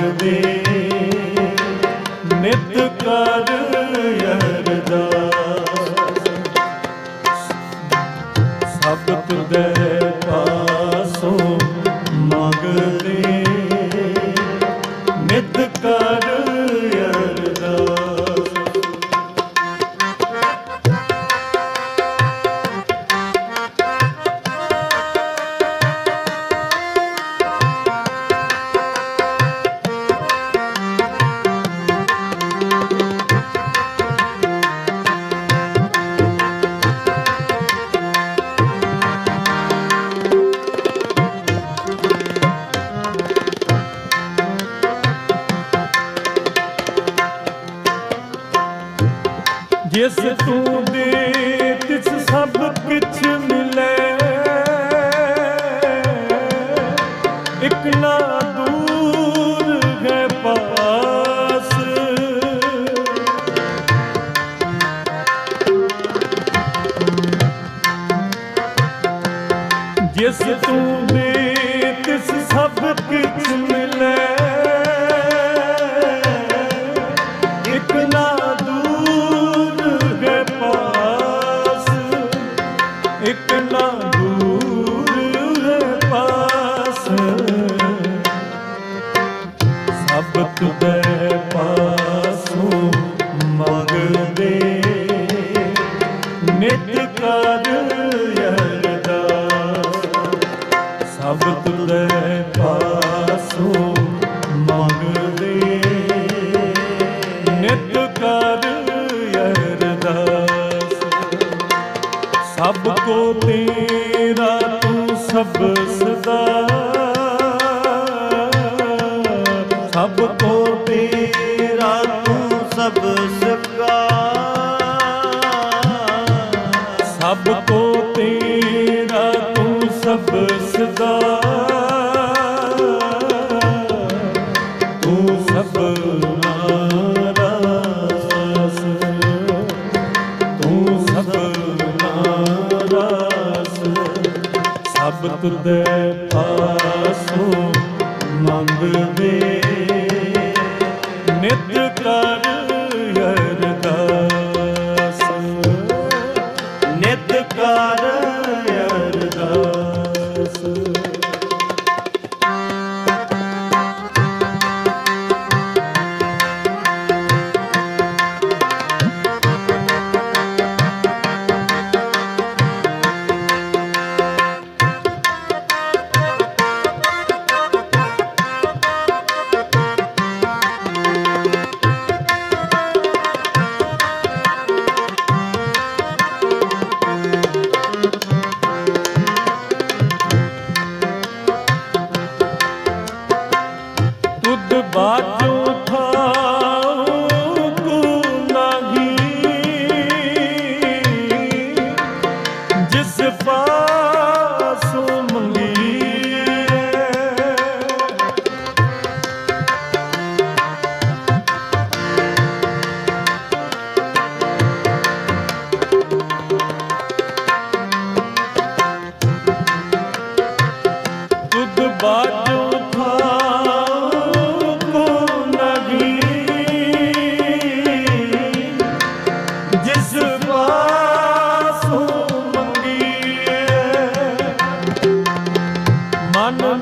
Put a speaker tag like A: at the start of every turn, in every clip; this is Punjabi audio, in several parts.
A: ਮੰਗਦੇ ਨਿਤ ਜਿਸ ਤੂੰ ਦੇ ਤਿਸ ਸਭ ਕਿਛ ਮਿਲੇ। ਇਕ ਨਾ ਦੂਰ ਹੈ ਪਾਸ। ਜਿਸ ਤੂੰ ਦੇ ਤੇਰਾ ਤੂੰ ਸਭ ਸਦਾ।
B: ਤੂੰ ਸਭ
A: ਨਾਰਾਸ ਤੂੰ ਸਭ ਨਾਰਾਸ ਸਭ ਤੁਦੇ ਪਾਸੋਂ ਮੰਗਦੇ। ਨਿਤ ਕਰ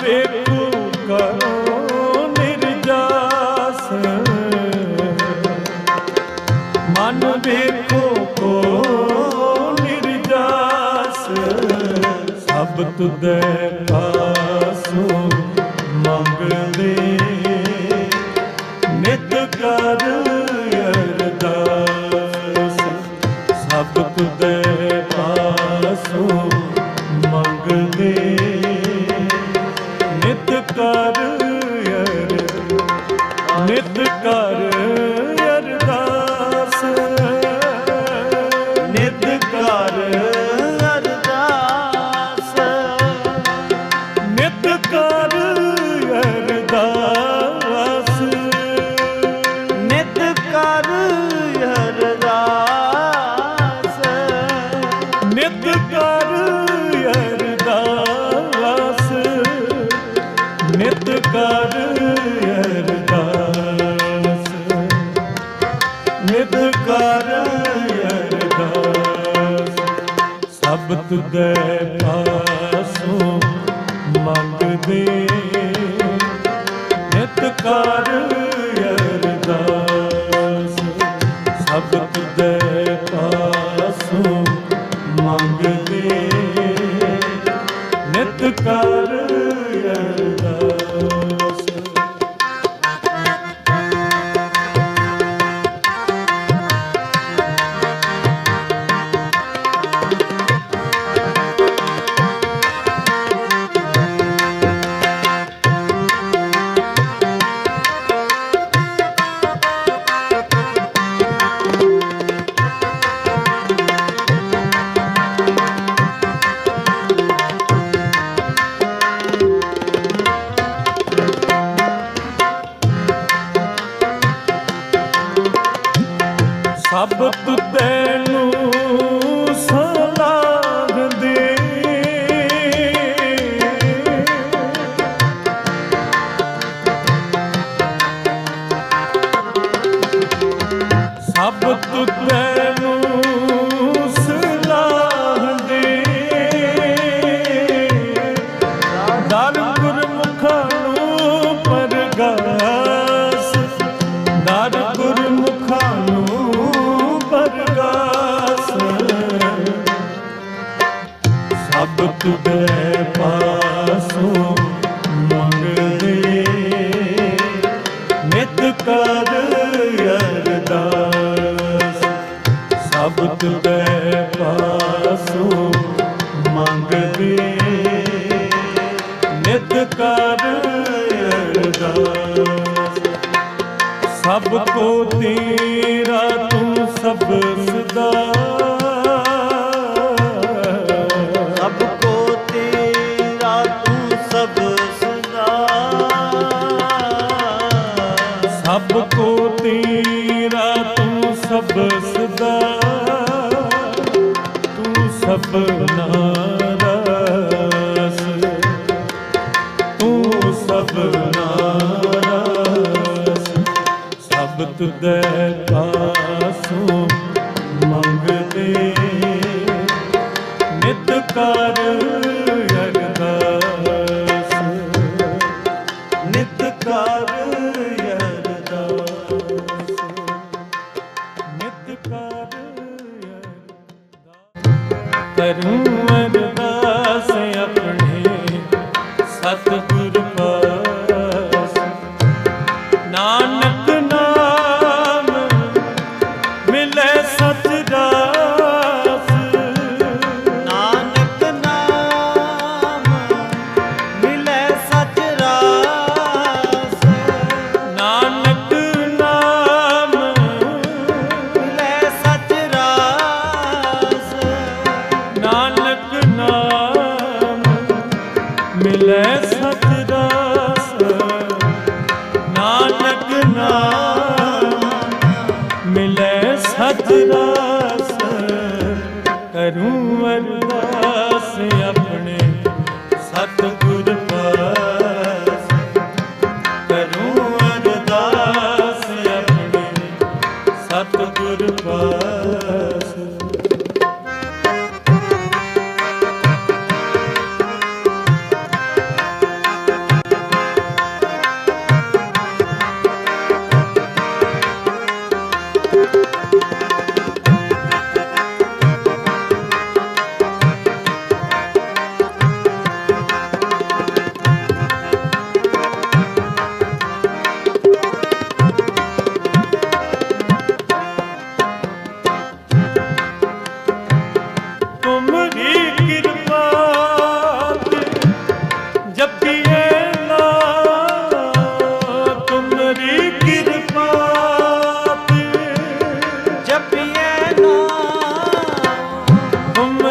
A: ਵੇਖੋ ਕਰੋ ਨਿਰਜਾਸ। ਮਨ ਵੇਖੋ ਕੋ ਨਿਰਜਾਸ। ਸਭ ਤੁਦੇ ਪਾਸੋਂ ਮੰਗਦੇ ਨਿਤ ਕਰ ਅਰਦਾਸ। ਸਭ ਤੁਦੇ ਨਿਤ ਅਰਦਾਸ। ਸਭ ਤੁਦੇ ਪਾਸੋਂ ਮੰਗਦੇ। ਨਿਤ ਕਰ ਸ਼ਬਦ ਤੈਨੂੰ ਕਰ ਅਰਦਾਸ ਸਬਤ ਤੇ ਪਾਸੋ ਮੰਗਦੇ ਨਿਤ ਕਰ ਅਰਦਾਸ ਸਭ ਕੋ ਤੇਰਾ ਤੂੰ ਸਭ ਸਤ ਦੇ ਪਾਸੋਂ ਮੰਗਦੇ ਨਿਤ ਕਰ ਅਰਦਾਸ। ਨਿਤ ਕਰ ਕਰੂੰ ਅਰਦਾਸ। मिले